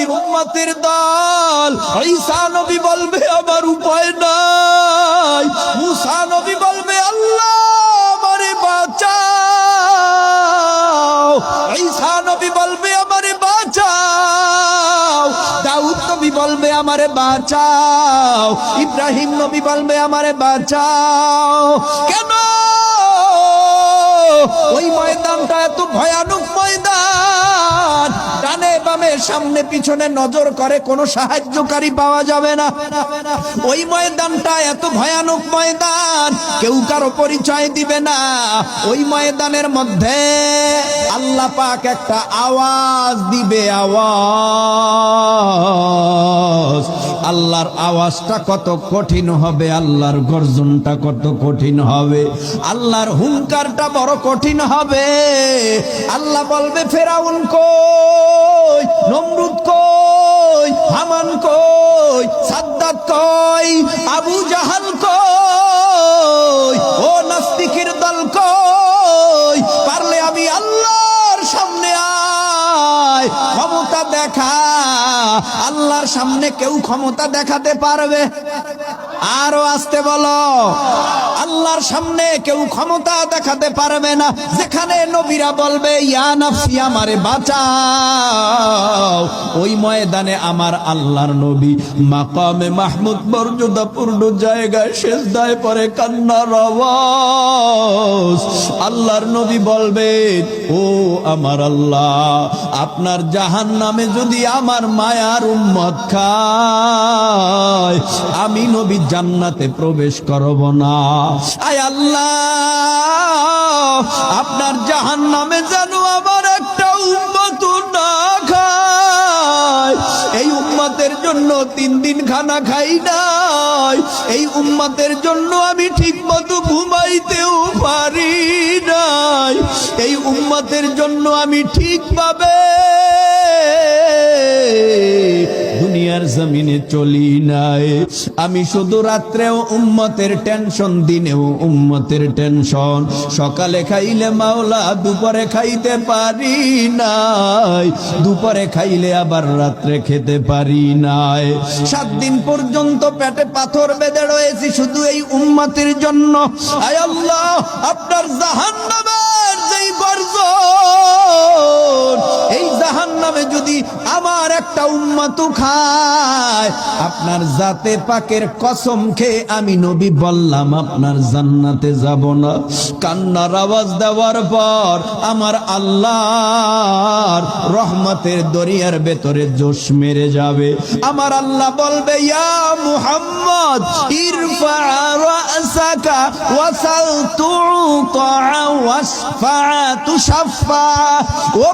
নবীর উম্মতের দল। ঈসা নবী বলবে, আমার উপায় নাই। মুসা নবী বলবে, আল্লাহ আমারে বাঁচাও। ঈসা নবী বলবে, আমারে বাঁচাও। দাউদ নবী বলবে, আমারে বাঁচাও। ইব্রাহিম নবী বলবে, আমারে বাঁচাও। কেন? ওই ময়দানটা এত ভয়ানক ময়দান। ডানে বামে, সামনে পিছনে নজর করে, কোনো সাহায্যকারী পাওয়া যাবে না। ওই ময়দানটা এত ভয়ানক ময়দান, কেউ কারও পরিচয় দিবে না। ওই ময়দানের মধ্যে আল্লাহ পাক একটা আওয়াজ দিবে, আওয়াজ। আল্লাহর আওয়াজটা কত কঠিন হবে, আল্লাহর গর্জনটা কত কঠিন হবে, আল্লাহর হুঙ্কারটা বড় কঠিন হবে। আল্লাহ বলবে, ফেরাউন কই, নমরুদ কই, হামান কই, সাদ্দাত কই, আবু জাহাল কই ক্ষমতা দেখা, আল্লাহর সামনে কেউ ক্ষমতা দেখাতে পারবে। আরও আসতে বলো, আল্লাহর সামনে কেউ ক্ষমতা দেখাতে পারবে না। যেখানে নবীরা বলবে, ইয়া নাফসি, আমারে বাঁচাও। ওই ময়দানে আমার আল্লাহর নবী মাকামে মাহমুদ মর্যাদা পূর্ণ জায়গায় শেষ দায় পরে কান্নার আওয়াজ। আল্লাহর নবী বলবে, ও আমার আল্লাহ, আপনার জাহান নামে যদি আমার মায়ার উম্মত খায়, আমি নবী জান্নাতে প্রবেশ করব না। আয় আল্লাহ, আপনার জাহান নামে যেন আমার একটা উম্মত না খায়। এই উম্মতের জন্য তিন দিন খানা খাই নাই। এই উম্মতের জন্য আমি ঠিক মতো ঘুমাইতেও পারি এই উম্মতের জন্য আমি ঠিকভাবে দুনিয়ার জমিনে চলি নাই। আমি শুধু রাত্রেও উম্মতের টেনশন, দিনেও উম্মতের টেনশন। সকালে খাইলে মাওলা, দুপুরে খাইতে পারি নাই। দুপুরে খাইলে আবার রাত্রে খেতে পারি নাই। সাত দিন পর্যন্ত পেটে পাথর বেঁধে রয়েছি শুধু এই উম্মতের জন্য। আয় আল্লাহ, আপনার জাহান্নামের আমার একটা উম্মাতু খায় আপনার জাতে পাকের কসম খেয়ে আমি নবী বললাম, আপনার জান্নাতে যাব না। কান্নার আওয়াজ দেওয়ার পর আমার আল্লাহর রহমতের দরিয়ার ভেতরে জোশ মেরে যাবে। আমার আল্লাহ বলবে, ইয়া মুহাম্মদ, ইরফা রাসাকা ওয়াসাল তুতা ওয়াসফা তুশাফা ও